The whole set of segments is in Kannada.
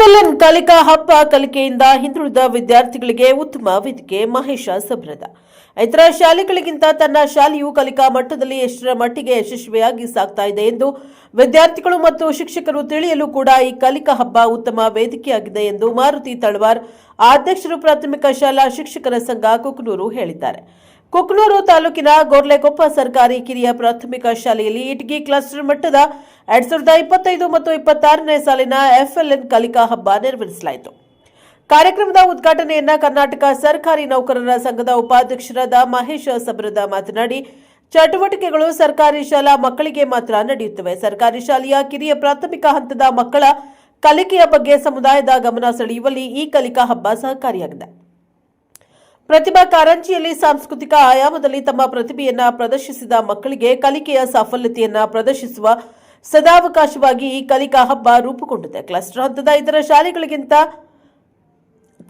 ಎಫ್ಎಲ್ಎನ್ ಕಲಿಕಾ ಹಬ್ಬ ಕಲಿಕೆಯಿಂದ ಹಿಂದುಳಿದ ವಿದ್ಯಾರ್ಥಿಗಳಿಗೆ ಉತ್ತಮ ವೇದಿಕೆ ಮಹೇಶ ಸಭ್ರದ ಇತರ ಶಾಲೆಗಳಿಗಿಂತ ತನ್ನ ಶಾಲೆಯು ಕಲಿಕಾ ಮಟ್ಟದಲ್ಲಿ ಎಷ್ಟರ ಮಟ್ಟಿಗೆ ಯಶಸ್ವಿಯಾಗಿ ಸಾಗ್ತಾ ಇದೆ ಎಂದು ವಿದ್ಯಾರ್ಥಿಗಳು ಮತ್ತು ಶಿಕ್ಷಕರು ತಿಳಿಯಲು ಕೂಡ ಈ ಕಲಿಕಾ ಹಬ್ಬ ಉತ್ತಮ ವೇದಿಕೆಯಾಗಿದೆ ಎಂದು ಮಾರುತಿ ತಳವಾರ್ ಅಧ್ಯಕ್ಷರು ಪ್ರಾಥಮಿಕ ಶಾಲಾ ಶಿಕ್ಷಕರ ಸಂಘ ಕುಕನೂರು ಹೇಳಿದ್ದಾರೆ. ಕುಕ್ನೂರು ತಾಲೂಕಿನ ಗೋರ್ಲೆಕೊಪ್ಪ ಸರ್ಕಾರಿ ಕಿರಿಯ ಪ್ರಾಥಮಿಕ ಶಾಲೆಯಲ್ಲಿ ಇಟಗಿ ಕ್ಲಸ್ಟರ್ ಮಟ್ಟದ ಎರಡ್ ಸಾವಿರದ ಇಪ್ಪತ್ತೈದು ಮತ್ತು ಇಪ್ಪತ್ತಾರನೇ ಸಾಲಿನ ಎಫ್ಎಲ್ಎನ್ ಕಲಿಕಾ ಹಬ್ಬ ನಿರ್ವಹಿಸಲಾಯಿತು ಕಾರ್ಯಕ್ರಮದ ಉದ್ಘಾಟನೆಯನ್ನ ಕರ್ನಾಟಕ ಸರ್ಕಾರಿ ನೌಕರರ ಸಂಘದ ಉಪಾಧ್ಯಕ್ಷರಾದ ಮಹೇಶ್ ಸಬ್ರದ ಮಾತನಾಡಿ, ಚಟುವಟಿಕೆಗಳು ಸರ್ಕಾರಿ ಶಾಲಾ ಮಕ್ಕಳಿಗೆ ಮಾತ್ರ ನಡೆಯುತ್ತವೆ. ಸರ್ಕಾರಿ ಶಾಲೆಯ ಕಿರಿಯ ಪ್ರಾಥಮಿಕ ಹಂತದ ಮಕ್ಕಳ ಕಲಿಕೆಯ ಬಗ್ಗೆ ಸಮುದಾಯದ ಗಮನ ಸೆಳೆಯುವಲ್ಲಿ ಈ ಕಲಿಕಾ ಹಬ್ಬ ಸಹಕಾರಿಯಾಗಿದೆ. ಪ್ರತಿಭಾ ಕಾರಂಜಿಯಲ್ಲಿ ಸಾಂಸ್ಕೃತಿಕ ಆಯಾಮದಲ್ಲಿ ತಮ್ಮ ಪ್ರತಿಭೆಯನ್ನ ಪ್ರದರ್ಶಿಸಿದ ಮಕ್ಕಳಿಗೆ ಕಲಿಕೆಯ ಸಾಫಲ್ಯತೆಯನ್ನ ಪ್ರದರ್ಶಿಸುವ ಸದಾವಕಾಶವಾಗಿ ಈ ಕಲಿಕಾ ಹಬ್ಬ ರೂಪುಗೊಂಡಿದೆ. ಕ್ಲಸ್ಟರ್ ಹಂತದ ಇತರ ಶಾಲೆಗಳಿಗಿಂತ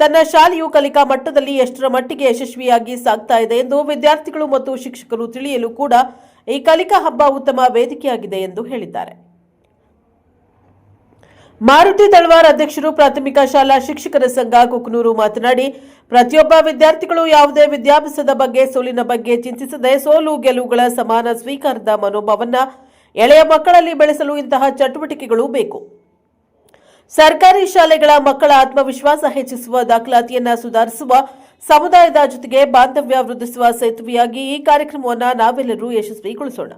ತನ್ನ ಶಾಲೆಯು ಕಲಿಕಾ ಮಟ್ಟದಲ್ಲಿ ಎಷ್ಟರ ಮಟ್ಟಿಗೆ ಯಶಸ್ವಿಯಾಗಿ ಸಾಗ್ತಾ ಇದೆ ಎಂದು ವಿದ್ಯಾರ್ಥಿಗಳು ಮತ್ತು ಶಿಕ್ಷಕರು ತಿಳಿಯಲು ಕೂಡ ಈ ಕಲಿಕಾ ಹಬ್ಬ ಉತ್ತಮ ವೇದಿಕೆಯಾಗಿದೆ ಎಂದು ಹೇಳಿದ್ದಾರೆ. ಮಾರುತಿ ತಳವಾರ್ ಅಧ್ಯಕ್ಷರು ಪ್ರಾಥಮಿಕ ಶಾಲಾ ಶಿಕ್ಷಕರ ಸಂಘ ಕುಕ್ನೂರು ಮಾತನಾಡಿ, ಪ್ರತಿಯೊಬ್ಬ ವಿದ್ಯಾರ್ಥಿಗಳು ಯಾವುದೇ ವಿದ್ಯಾಭ್ಯಾಸದ ಬಗ್ಗೆ, ಸೋಲಿನ ಬಗ್ಗೆ ಚಿಂತಿಸದೆ ಸೋಲು ಗೆಲುವುಗಳ ಸಮಾನ ಸ್ವೀಕಾರದ ಮನೋಭಾವನ್ನ ಎಳೆಯ ಮಕ್ಕಳಲ್ಲಿ ಬೆಳೆಸಲು ಇಂತಹ ಚಟುವಟಿಕೆಗಳು ಬೇಕು. ಸರ್ಕಾರಿ ಶಾಲೆಗಳ ಮಕ್ಕಳ ಆತ್ಮವಿಶ್ವಾಸ ಹೆಚ್ಚಿಸುವ ದಾಖಲಾತಿಯನ್ನ ಸುಧಾರಿಸುವ ಸಮುದಾಯದ ಜೊತೆಗೆ ಬಾಂಧವ್ಯ ವೃದ್ಧಿಸುವ ಸೇತುವೆಯಾಗಿ ಈ ಕಾರ್ಯಕ್ರಮವನ್ನು ನಾವೆಲ್ಲರೂ ಯಶಸ್ವಿಗೊಳಿಸೋಣ.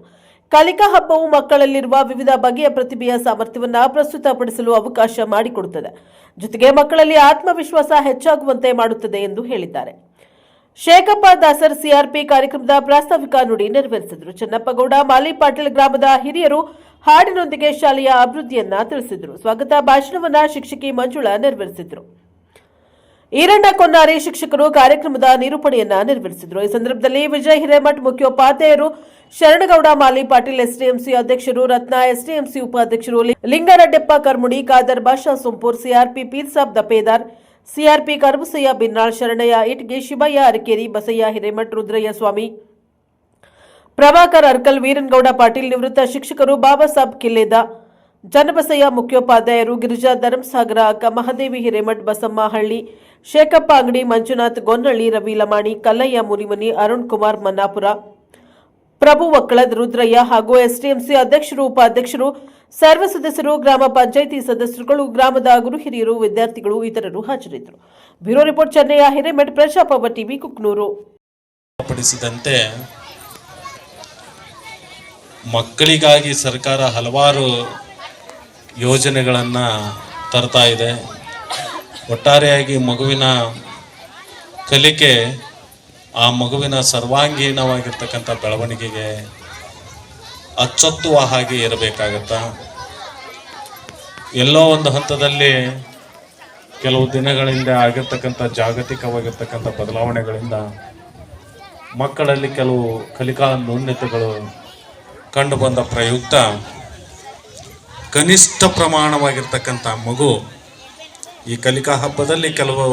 ಕಲಿಕಾ ಹಬ್ಬವು ಮಕ್ಕಳಲ್ಲಿರುವ ವಿವಿಧ ಬಗೆಯ ಪ್ರತಿಭೆಯ ಸಾಮರ್ಥ್ಯವನ್ನು ಪ್ರಸ್ತುತಪಡಿಸಲು ಅವಕಾಶ ಮಾಡಿಕೊಡುತ್ತದೆ. ಜೊತೆಗೆ ಮಕ್ಕಳಲ್ಲಿ ಆತ್ಮವಿಶ್ವಾಸ ಹೆಚ್ಚಾಗುವಂತೆ ಮಾಡುತ್ತದೆ ಎಂದು ಹೇಳಿದ್ದಾರೆ. ಶೇಖಪ್ಪ ದಾಸರ್ ಸಿಆರ್ಪಿ ಕಾರ್ಯಕ್ರಮದ ಪ್ರಾಸ್ತಾವಿಕ ನುಡಿ ನೆರವೇರಿಸಿದರು. ಚನ್ನಪ್ಪಗೌಡ ಮಾಲಿ ಪಾಟೀಲ್ ಗ್ರಾಮದ ಹಿರಿಯರು ಹಾಡಿನೊಂದಿಗೆ ಶಾಲೆಯ ಅಭಿವೃದ್ಧಿಯನ್ನ ತಿಳಿಸಿದರು. ಸ್ವಾಗತ, ಭಾಷಣವನ್ನ ಶಿಕ್ಷಕಿ ಮಂಜುಳಾ ನೆರವೇರಿಸಿದರು. ಈರಣ್ಣ ಕೊನ್ನಾರಿ ಶಿಕ್ಷಕರು ಕಾರ್ಯಕ್ರಮದ ನಿರೂಪಣೆಯನ್ನ ನೆರವೇರಿಸಿದರು. ಈ ಸಂದರ್ಭದಲ್ಲಿ ವಿಜಯ್ ಹಿರೇಮಠ್ ಮುಖ್ಯೋಪಾಧ್ಯಾಯರು ಶರಣಗೌಡ, ಮಾಲಿ ಪಾಟೀಲ್, ಎಸ್ಡಿಎಂಸಿ ಅಧ್ಯಕ್ಷರು, ರತ್ನ, ಎಸ್ಡಿಎಂಸಿ ಉಪಾಧ್ಯಕ್ಷರು ಲಿಂಗರಡ್ಡೆಪ್ಪ ಲಿಂಗರೆಡ್ಡಪ್ಪ ಕರ್ಮುಡಿ, ಖಾದರ್ ಬಾಷಾ ಸೊಂಪೂರ್, ಸಿಆರ್ಪಿ ಪೀರ್ಸಾಬ್ ದಪೇದಾರ್, ಸಿಆರ್ಪಿ ಕರ್ಬಸಯ್ಯ, ಬಿನ್ನಾಳ್ ಶರಣಯ್ಯ, ಇಟ್ಗೆ ಶಿವಯ್ಯ, ಅರಕೇರಿ, ಬಸಯ್ಯ, ಹಿರೇಮಠ್, ರುದ್ರಯ್ಯ ಸ್ವಾಮಿ, ಪ್ರಭಾಕರ್ ಅರ್ಕಲ್, ವೀರನ್ಗೌಡ ಪಾಟೀಲ್ ನಿವೃತ್ತ ಶಿಕ್ಷಕರು, ಬಾಬಾ ಸಾಬ್ ಕಿಲ್ಲೇದ ಜನಬಸಯ್ಯ ಮುಖ್ಯೋಪಾಧ್ಯಾಯರು ಗಿರಿಜಾ ಧರ್ಮಸಾಗರ, ಅಕ್ಕ ಮಹಾದೇವಿ ಹಿರೇಮಠ್ ಬಸಮ್ಮಹಳ್ಳಿ, ಶೇಖಪ್ಪ ಅಂಗಡಿ, ಮಂಜುನಾಥ್ ಗೊನ್ನಳ್ಳಿ ರವಿ ಲಮಾಣಿ, ಕಲ್ಲಯ್ಯ ಮುನಿಮನಿ, ಅರುಣ್ ಕುಮಾರ್ ಮನ್ನಾಪುರ. ಪ್ರಭು ಒಕ್ಕಳದ್ ರುದ್ರಯ್ಯ ಹಾಗೂ ಎಸ್ಡಿಎಂಸಿ ಅಧ್ಯಕ್ಷರು, ಉಪಾಧ್ಯಕ್ಷರು, ಸರ್ವ ಸದಸ್ಯರು, ಗ್ರಾಮ ಪಂಚಾಯಿತಿ ಸದಸ್ಯರುಗಳು, ಗ್ರಾಮದ ಗುರು ಹಿರಿಯರು, ವಿದ್ಯಾರ್ಥಿಗಳು, ಇತರರು ಹಾಜರಿದ್ದರು. ಬ್ಯೂರೋ ರಿಪೋರ್ಟ್, ಚೆನ್ನೈಯ ಹಿರೇಮಠ್ ಪ್ರಜಾಪವ ಟಿವಿ, ಕುಕ್ನೂರು. ಮಕ್ಕಳಿಗಾಗಿ ಸರ್ಕಾರ ಹಲವಾರು ಯೋಜನೆಗಳನ್ನು ತರ್ತಾ ಇದೆ. ಒಟ್ಟಾರೆಯಾಗಿ ಮಗುವಿನ ಕಲಿಕೆ ಆ ಮಗುವಿನ ಸರ್ವಾಂಗೀಣವಾಗಿರ್ತಕ್ಕಂಥ ಬೆಳವಣಿಗೆಗೆ ಅಚ್ಚೊತ್ತುವ ಹಾಗೆ ಇರಬೇಕಾಗತ್ತ? ಎಲ್ಲೋ ಒಂದು ಹಂತದಲ್ಲಿ ಕೆಲವು ದಿನಗಳಿಂದ ಆಗಿರ್ತಕ್ಕಂಥ ಜಾಗತಿಕವಾಗಿರ್ತಕ್ಕಂಥ ಬದಲಾವಣೆಗಳಿಂದ ಮಕ್ಕಳಲ್ಲಿ ಕೆಲವು ಕಲಿಕಾ ನ್ಯೂನ್ಯತೆಗಳು ಕಂಡುಬಂದ ಪ್ರಯುಕ್ತ ಕನಿಷ್ಠ ಪ್ರಮಾಣವಾಗಿರ್ತಕ್ಕಂಥ ಮಗು ಈ ಕಲಿಕಾ ಹಬ್ಬದಲ್ಲಿ ಕೆಲವು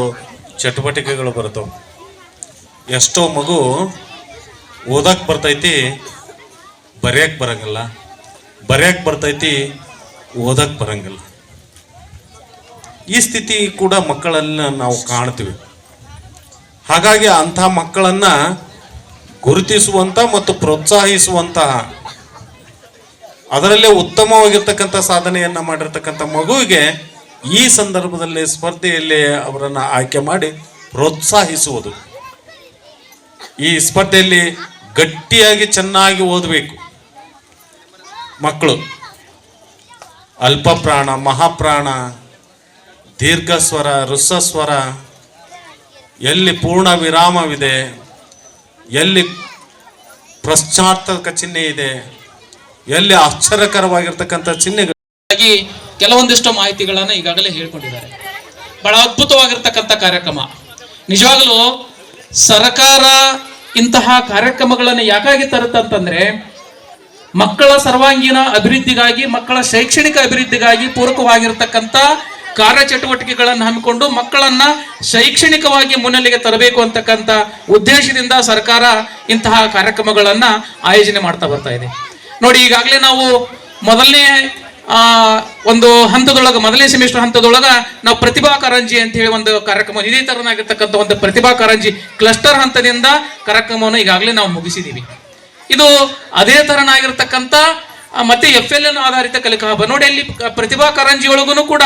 ಚಟುವಟಿಕೆಗಳು ಬರ್ತವೆ ಎಷ್ಟೋ ಮಗು ಓದಕ್ಕೆ ಬರ್ತೈತಿ ಬರೆಯಕ್ಕೆ ಬರಂಗಿಲ್ಲ. ಬರೆಯಕ್ಕೆ ಬರ್ತೈತಿ ಓದಕ್ಕೆ ಬರಂಗಿಲ್ಲ. ಈ ಸ್ಥಿತಿ ಕೂಡ ಮಕ್ಕಳನ್ನು ನಾವು ಕಾಣ್ತೀವಿ. ಹಾಗಾಗಿ ಅಂಥ ಮಕ್ಕಳನ್ನು ಗುರುತಿಸುವಂಥ ಮತ್ತು ಪ್ರೋತ್ಸಾಹಿಸುವಂತಹ ಅದರಲ್ಲೇ ಉತ್ತಮವಾಗಿರ್ತಕ್ಕಂಥ ಸಾಧನೆಯನ್ನ ಮಾಡಿರ್ತಕ್ಕಂಥ ಮಗುವಿಗೆ ಈ ಸಂದರ್ಭದಲ್ಲಿ ಸ್ಪರ್ಧೆಯಲ್ಲಿ ಅವರನ್ನು ಆಯ್ಕೆ ಮಾಡಿ ಪ್ರೋತ್ಸಾಹಿಸುವುದು. ಈ ಸ್ಪರ್ಧೆಯಲ್ಲಿ ಗಟ್ಟಿಯಾಗಿ ಚೆನ್ನಾಗಿ ಓದಬೇಕು. ಮಕ್ಕಳು, ಅಲ್ಪ ಪ್ರಾಣ, ಮಹಾಪ್ರಾಣ, ದೀರ್ಘಸ್ವರ ಋಸ್ವರ ಎಲ್ಲಿ ಪೂರ್ಣ ವಿರಾಮವಿದೆ, ಎಲ್ಲಿ ಪ್ರಶ್ನಾರ್ಥಕ ಚಿಹ್ನೆ ಇದೆ ಎಲ್ಲಿ ಆಶ್ಚರ್ಯಕರವಾಗಿರ್ತಕ್ಕಂಥ ಚಿಹ್ನೆಗಳು. ಕೆಲವೊಂದಿಷ್ಟು ಮಾಹಿತಿಗಳನ್ನ ಈಗಾಗಲೇ ಹೇಳ್ಕೊಂಡಿದ್ದಾರೆ. ಬಹಳ ಅದ್ಭುತವಾಗಿರ್ತಕ್ಕಂಥ ಕಾರ್ಯಕ್ರಮ. ನಿಜವಾಗಲೂ ಸರ್ಕಾರ ಇಂತಹ ಕಾರ್ಯಕ್ರಮಗಳನ್ನು ಯಾಕಾಗಿ ತರುತ್ತಂತಂದ್ರೆ, ಮಕ್ಕಳ ಸರ್ವಾಂಗೀಣ ಅಭಿವೃದ್ಧಿಗಾಗಿ, ಮಕ್ಕಳ ಶೈಕ್ಷಣಿಕ ಅಭಿವೃದ್ಧಿಗಾಗಿ ಪೂರಕವಾಗಿರ್ತಕ್ಕಂಥ ಕಾರ್ಯಚಟುವಟಿಕೆಗಳನ್ನು ಹಮ್ಮಿಕೊಂಡು ಮಕ್ಕಳನ್ನ ಶೈಕ್ಷಣಿಕವಾಗಿ ಮುನ್ನೆಲೆಗೆ ತರಬೇಕು ಅಂತಕ್ಕಂಥ ಉದ್ದೇಶದಿಂದ ಸರ್ಕಾರ ಇಂತಹ ಕಾರ್ಯಕ್ರಮಗಳನ್ನ ಆಯೋಜನೆ ಮಾಡ್ತಾ ಬರ್ತಾ ಇದೆ. ನೋಡಿ, ಈಗಾಗಲೇ ನಾವು ಮೊದಲನೇ, ಆ, ಒಂದು ಹಂತದೊಳಗೆ, ಮೊದಲನೇ ಸೆಮಿಸ್ಟರ್ ಹಂತದೊಳಗೆ ನಾವು ಪ್ರತಿಭಾ ಕಾರಂಜಿ ಅಂತ ಹೇಳಿ ಒಂದು ಕಾರ್ಯಕ್ರಮ, ಇದೇ ತರನಾಗಿರ್ತಕ್ಕಂಥ ಒಂದು ಪ್ರತಿಭಾ ಕಾರಂಜಿ ಕ್ಲಸ್ಟರ್ ಹಂತದಿಂದ ಕಾರ್ಯಕ್ರಮವನ್ನು ಈಗಾಗಲೇ ನಾವು ಮುಗಿಸಿದ್ದೀವಿ ಇದು ಅದೇ ತರನಾಗಿರ್ತಕ್ಕಂಥ ಮತ್ತೆ ಎಫ್ ಎಲ್ ಎನ್ ಆಧಾರಿತ ಕಲಿಕಾ ಹಬ್ಬ. ನೋಡಿ, ಅಲ್ಲಿ ಪ್ರತಿಭಾ ಕಾರಂಜಿ ಒಳಗೂ ಕೂಡ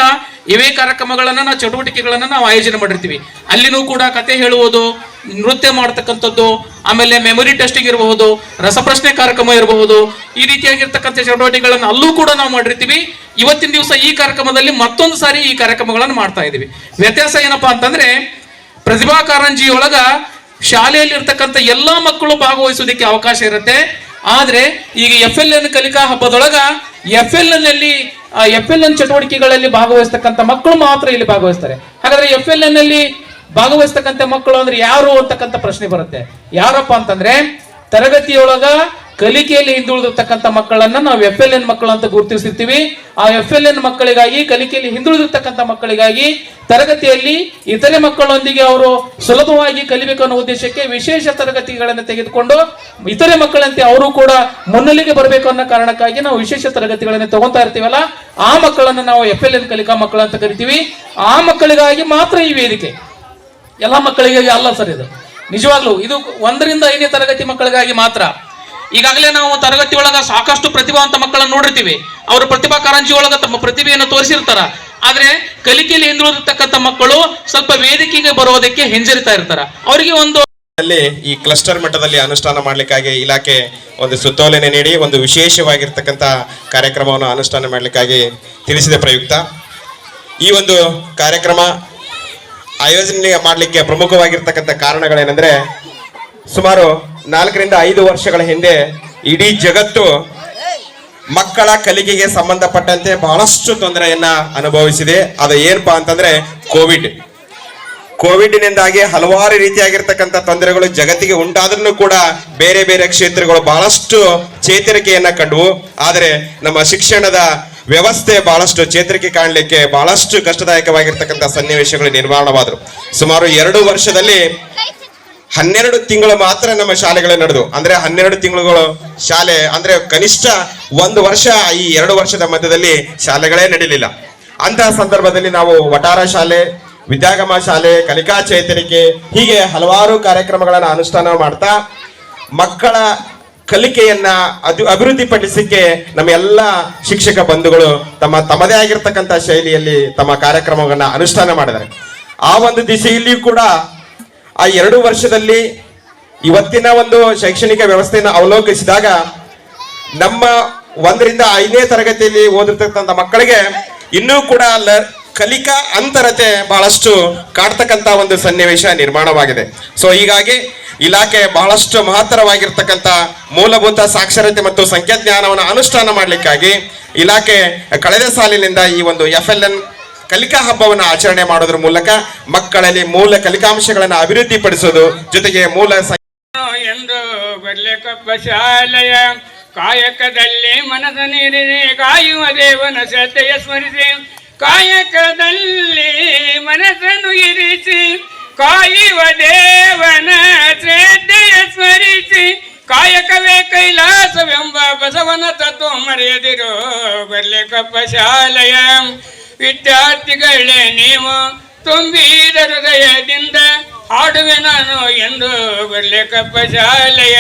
ಇವೇ ಕಾರ್ಯಕ್ರಮಗಳನ್ನು ನಾವು, ಚಟುವಟಿಕೆಗಳನ್ನು ನಾವು ಆಯೋಜನೆ ಮಾಡಿರ್ತೀವಿ. ಅಲ್ಲಿನೂ ಕೂಡ ಕತೆ ಹೇಳುವುದು ನೃತ್ಯ ಮಾಡ್ತಕ್ಕಂಥದ್ದು, ಆಮೇಲೆ ಮೆಮೊರಿ ಟೆಸ್ಟಿಂಗ್ ಇರಬಹುದು, ರಸಪ್ರಶ್ನೆ ಕಾರ್ಯಕ್ರಮ ಇರಬಹುದು, ಈ ರೀತಿಯಾಗಿರ್ತಕ್ಕಂಥ ಚಟುವಟಿಕೆಗಳನ್ನು ಅಲ್ಲೂ ಕೂಡ ನಾವು ಮಾಡಿರ್ತೀವಿ. ಇವತ್ತಿನ ದಿವಸ ಈ ಕಾರ್ಯಕ್ರಮದಲ್ಲಿ ಮತ್ತೊಂದು ಸಾರಿ ಈ ಕಾರ್ಯಕ್ರಮಗಳನ್ನು ಮಾಡ್ತಾ ಇದ್ದೀವಿ. ವ್ಯತ್ಯಾಸ ಏನಪ್ಪಾ ಅಂತಂದ್ರೆ ಪ್ರತಿಭಾ ಕಾರಂಜಿ ಒಳಗ ಶಾಲೆಯಲ್ಲಿ ಇರ್ತಕ್ಕಂಥ ಎಲ್ಲಾ ಮಕ್ಕಳು ಭಾಗವಹಿಸೋದಕ್ಕೆ ಅವಕಾಶ ಇರುತ್ತೆ. ಆದ್ರೆ, ಈಗ ಎಫ್ ಎಲ್ ಎನ್ ಕಲಿಕಾ ಹಬ್ಬದೊಳಗ ಎಫ್ ಎಲ್ ಎನ್ ಅಲ್ಲಿ ಎಫ್ ಎಲ್ ಎನ್ ಚಟುವಟಿಕೆಗಳಲ್ಲಿ ಭಾಗವಹಿಸ್ತಕ್ಕಂಥ ಮಕ್ಕಳು ಮಾತ್ರ ಇಲ್ಲಿ ಭಾಗವಹಿಸ್ತಾರೆ. ಹಾಗಾದ್ರೆ ಎಫ್ ಎಲ್ ಎನ್ ಅಲ್ಲಿ ಭಾಗವಹಿಸ್ತಕ್ಕಂಥ ಮಕ್ಕಳು ಅಂದ್ರೆ ಯಾರು ಅಂತಕ್ಕಂಥ ಪ್ರಶ್ನೆ ಬರುತ್ತೆ. ಯಾರಪ್ಪ ಅಂತಂದ್ರೆ ತರಗತಿಯೊಳಗ ಕಲಿಕೆಯಲ್ಲಿ ಹಿಂದುಳಿದಿರ್ತಕ್ಕಂಥ ಮಕ್ಕಳನ್ನ ನಾವು ಎಫ್ ಎಲ್ ಎನ್ ಮಕ್ಕಳು ಅಂತ ಗುರುತಿಸಿರ್ತೀವಿ. ಆ ಎಫ್ ಎಲ್ ಎನ್ ಮಕ್ಕಳಿಗಾಗಿ, ಕಲಿಕೆಯಲ್ಲಿ ಹಿಂದುಳಿದಿರ್ತಕ್ಕಂಥ ಮಕ್ಕಳಿಗಾಗಿ ತರಗತಿಯಲ್ಲಿ ಇತರೆ ಮಕ್ಕಳೊಂದಿಗೆ ಅವರು ಸುಲಭವಾಗಿ ಕಲಿಬೇಕು ಅನ್ನೋ ಉದ್ದೇಶಕ್ಕೆ ವಿಶೇಷ ತರಗತಿಗಳನ್ನು ತೆಗೆದುಕೊಂಡು ಇತರೆ ಮಕ್ಕಳಂತೆ ಅವರು ಕೂಡ ಮುನ್ನಲಿಗೆ ಬರಬೇಕು ಅನ್ನೋ ಕಾರಣಕ್ಕಾಗಿ ನಾವು ವಿಶೇಷ ತರಗತಿಗಳನ್ನು ತಗೊಂತಾ ಇರ್ತೀವಲ್ಲ, ಆ ಮಕ್ಕಳನ್ನು ನಾವು ಎಫ್ ಎಲ್ ಎನ್ ಕಲಿಕಾ ಮಕ್ಕಳು ಅಂತ ಕರಿತೀವಿ. ಆ ಮಕ್ಕಳಿಗಾಗಿ ಮಾತ್ರ ಈ ವೇದಿಕೆ. ಎಲ್ಲ ಮಕ್ಕಳಿಗೆ ಅಲ್ಲ ಸರ್ ಇದು. ನಿಜವಾಗ್ಲೂ ಇದು ಒಂದರಿಂದ ಐದನೇ ತರಗತಿ ಮಕ್ಕಳಿಗಾಗಿ ಮಾತ್ರ. ಈಗಾಗಲೇ ನಾವು ತರಗತಿ ಒಳಗ ಸಾಕಷ್ಟು ಪ್ರತಿಭಾವಂತ ಮಕ್ಕಳನ್ನು ನೋಡಿರ್ತೀವಿ. ಅವರು ಪ್ರತಿಭಾ ಕಾರಂಜಿ ಒಳಗ ತಮ್ಮ ಪ್ರತಿಭೆಯನ್ನು ತೋರಿಸಿರ್ತಾರ. ಆದ್ರೆ ಕಲಿಕೆಯಲ್ಲಿ ಹಿಂದುಳಿದಿರ್ತಕ್ಕಂಥ ಮಕ್ಕಳು ಸ್ವಲ್ಪ ವೇದಿಕೆಗೆ ಬರೋದಕ್ಕೆ ಹಿಂಜರಿತಾ ಇರ್ತಾರ. ಅವರಿಗೆ ಒಂದು ಈ ಕ್ಲಸ್ಟರ್ ಮಟ್ಟದಲ್ಲಿ ಅನುಷ್ಠಾನ ಮಾಡಲಿಕ್ಕಾಗಿ ಇಲಾಖೆ ಒಂದು ಸುತ್ತೋಲನೆ ನೀಡಿ, ಒಂದು ವಿಶೇಷವಾಗಿರ್ತಕ್ಕಂಥ ಕಾರ್ಯಕ್ರಮವನ್ನು ಅನುಷ್ಠಾನ ಮಾಡಲಿಕ್ಕಾಗಿ ತಿಳಿಸಿದ ಪ್ರಯುಕ್ತ. ಈ ಒಂದು ಕಾರ್ಯಕ್ರಮ ಆಯೋಜನೆ ಮಾಡಲಿಕ್ಕೆ ಪ್ರಮುಖವಾಗಿರ್ತಕ್ಕಂಥ ಕಾರಣಗಳೇನೆಂದ್ರೆ ಸುಮಾರು ನಾಲ್ಕರಿಂದ ಐದು ವರ್ಷಗಳ ಹಿಂದೆ ಇಡೀ ಜಗತ್ತು ಮಕ್ಕಳ ಕಲಿಕೆಗೆ ಸಂಬಂಧಪಟ್ಟಂತೆ ಬಹಳಷ್ಟು ತೊಂದರೆಯನ್ನ ಅನುಭವಿಸಿದೆ. ಅದು ಏನಪ್ಪಾ ಅಂತಂದ್ರೆ ಕೋವಿಡ್. ಕೋವಿಡ್ನಿಂದಾಗಿ ಹಲವಾರು ರೀತಿಯಾಗಿರ್ತಕ್ಕಂಥ ತೊಂದರೆಗಳು ಜಗತ್ತಿಗೆ ಉಂಟಾದ್ರೂ ಕೂಡ ಬೇರೆ ಬೇರೆ ಕ್ಷೇತ್ರಗಳು ಬಹಳಷ್ಟು ಚೇತರಿಕೆಯನ್ನ ಕಂಡವು. ಆದರೆ ನಮ್ಮ ಶಿಕ್ಷಣದ ವ್ಯವಸ್ಥೆ ಬಹಳಷ್ಟು ಚೇತರಿಕೆ ಕಾಣಲಿಕ್ಕೆ ಬಹಳಷ್ಟು ಕಷ್ಟದಾಯಕವಾಗಿರ್ತಕ್ಕಂಥ ಸನ್ನಿವೇಶಗಳು ನಿರ್ಮಾಣವಾದರು. ಸುಮಾರು ಎರಡು ವರ್ಷದಲ್ಲಿ ಹನ್ನೆರಡು ತಿಂಗಳು ಮಾತ್ರ ನಮ್ಮ ಶಾಲೆಗಳು ನಡೆದು. ಅಂದ್ರೆ ಹನ್ನೆರಡು ತಿಂಗಳುಗಳು ಶಾಲೆ, ಅಂದ್ರೆ ಕನಿಷ್ಠ ಒಂದು ವರ್ಷ, ಈ ಎರಡು ವರ್ಷದ ಮಧ್ಯದಲ್ಲಿ ಶಾಲೆಗಳೇ ನಡೀಲಿಲ್ಲ. ಅಂತಹ ಸಂದರ್ಭದಲ್ಲಿ ನಾವು ವಟಾರ ಶಾಲೆ, ವಿದ್ಯಾಗಮ ಶಾಲೆ, ಕಲಿಕಾ ಚೇತರಿಕೆ ಹೀಗೆ ಹಲವಾರು ಕಾರ್ಯಕ್ರಮಗಳನ್ನು ಅನುಷ್ಠಾನ ಮಾಡ್ತಾ ಮಕ್ಕಳ ಕಲಿಕೆಯನ್ನ ಅದು ಅಭಿವೃದ್ಧಿಪಡಿಸಲಿಕ್ಕೆ ನಮ್ಮ ಎಲ್ಲ ಶಿಕ್ಷಕ ಬಂಧುಗಳು ತಮ್ಮ ತಮ್ಮದೇ ಆಗಿರ್ತಕ್ಕಂಥ ಶೈಲಿಯಲ್ಲಿ ತಮ್ಮ ಕಾರ್ಯಕ್ರಮವನ್ನು ಅನುಷ್ಠಾನ ಮಾಡಿದ್ದಾರೆ. ಆ ಒಂದು ದಿಸೆಯಲ್ಲಿಯೂ ಕೂಡ ಆ ಎರಡು ವರ್ಷದಲ್ಲಿ ಇವತ್ತಿನ ಒಂದು ಶೈಕ್ಷಣಿಕ ವ್ಯವಸ್ಥೆಯನ್ನು ಅವಲೋಕಿಸಿದಾಗ ನಮ್ಮ ಒಂದರಿಂದ ಐದನೇ ತರಗತಿಯಲ್ಲಿ ಓದಿರ್ತಕ್ಕಂಥ ಮಕ್ಕಳಿಗೆ ಇನ್ನೂ ಕೂಡ ಕಲಿಕಾ ಅಂತರತೆ ಬಹಳಷ್ಟು ಕಾಡ್ತಕ್ಕಂಥ ಒಂದು ಸನ್ನಿವೇಶ ನಿರ್ಮಾಣವಾಗಿದೆ. ಸೊ ಹೀಗಾಗಿ ಇಲಾಖೆ ಬಹಳಷ್ಟು ಮಹತ್ತರವಾಗಿರ್ತಕ್ಕಂಥ ಮೂಲಭೂತ ಸಾಕ್ಷರತೆ ಮತ್ತು ಸಂಖ್ಯಾಜ್ಞಾನವನ್ನು ಅನುಷ್ಠಾನ ಮಾಡಲಿಕ್ಕಾಗಿ ಇಲಾಖೆ ಕಳೆದ ಸಾಲಿನಿಂದ ಈ ಒಂದು ಎಫ್ ಎಲ್ ಎನ್ ಕಲಿಕಾ ಹಬ್ಬವನ್ನು ಆಚರಣೆ ಮಾಡೋದ್ರ ಮೂಲಕ ಮಕ್ಕಳಲ್ಲಿ ಮೂಲ ಕಲಿಕಾಂಶಗಳನ್ನು ಅಭಿವೃದ್ಧಿಪಡಿಸೋದು ಜೊತೆಗೆ ಮೂಲ ಎಂದು ಶಾಲೆಯ ಕಾಯಕದಲ್ಲಿ ಮನದ ನೀರಿದೆ ಕಾಯುವ ದೇವನ ಶ್ರದ್ಧೆಯ ಸ್ಮರಿಸಿ ಕಾಯಕದಲ್ಲಿ ಮನಸ್ಸನ್ನು ಇರಿಸಿ, ಕಾಯುವ ದೇವನ ಶ್ರದ್ಧೆಯ ಸ್ಮರಿಸಿ, ಕಾಯಕವೇ ಕೈಲಾಸವೆಂಬ ಬಸವನ ತತ್ವ ಮರೆಯದಿರೋ ಬರ್ಲೆಕೊಬ್ಬ ಶಾಲೆಯ ವಿದ್ಯಾರ್ಥಿಗಳೇ ನೀವು ತುಂಬಿದ ಹೃದಯದಿಂದ ಹಾಡುವೆ ನಾನು ಎಂದು ಬರ್ಲೆಕಪ್ಪ ಶಾಲೆಯ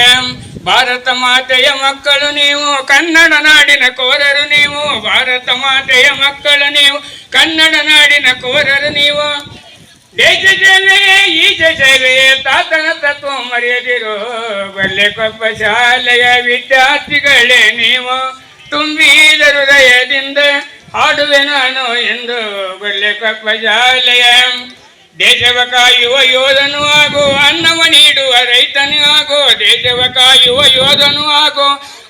ಭಾರತ ಮಾತೆಯ ಮಕ್ಕಳು ನೀವು, ಕನ್ನಡ ನಾಡಿನ ಕೋರರು ನೀವು, ಭಾರತ ಮಾತೆಯ ಮಕ್ಕಳು ನೀವು, ಕನ್ನಡ ನಾಡಿನ ಕೋರರು ನೀವು. ದೇಶ ಸೇವೆಯೇ, ಈಶ ಸೇವೆಯೇ, ತಾತನ ತತ್ವ ಮರೆಯದಿರು ಬರ್ಲೆಕೊಪ್ಪ ಶಾಲೆಯ ವಿದ್ಯಾರ್ಥಿಗಳೇ ನೀವು. ತುಂಬಿದ ಹೃದಯದಿಂದ ಹಾಡುವೆ ನಾನು ಎಂದು ಬರ್ಲೆಕೊಪ್ಪ ಶಾಲೆಯ ದೇಶವ ಕಾಯುವ ಯೋಧನು ಆಗೋ, ಅನ್ನವ ನೀಡುವ ರೈತನು ಆಗೋ ದೇಶವ ಕಾಯುವ ಯೋಧನು ಆಗೋ,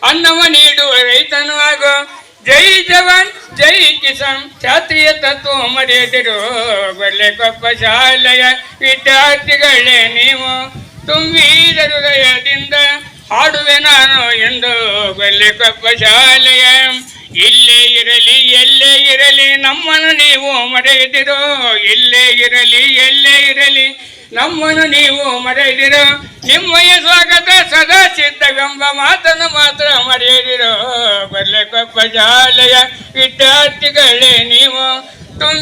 ಅನ್ನವ ನೀಡುವ ರೈತನು ಆಗೋ. ಜೈ ಜವಾನ್, ಜೈ ಕಿಸಾನ್, ಕ್ಷಾತ್ರಿಯ ತತ್ವ ಮರೆಯದಿರು. ಬರ್ಲೆಕೊಪ್ಪ ಶಾಲೆಯ ವಿದ್ಯಾರ್ಥಿಗಳೇ ನೀವು, ತುಂಬಿದ ಹೃದಯದಿಂದ ಹಾಡುವೆ ನಾನು ಎಂದು. ಬರ್ಲೆಕೊಪ್ಪ ಶಾಲೆಯ ಇಲ್ಲೇ ನಮ್ಮನ್ನು ನೀವು ಮರೆಯದಿರೋ ಇಲ್ಲೇ ಇರಲಿ, ಎಲ್ಲೇ ಇರಲಿ, ನಮ್ಮನ್ನು ನೀವು ಮರೆಯದಿರೋ, ನಿಮ್ಮಯ ಸ್ವಾಗತ ಸದಾ ಸಿದ್ಧವೆಂಬ ಮಾತನ್ನು ಮಾತ್ರ ಮರೆಯದಿರೋ, ಬರ್ಲೆಕೊಪ್ಪ ಶಾಲೆಯ ವಿದ್ಯಾರ್ಥಿಗಳೇ ನೀವು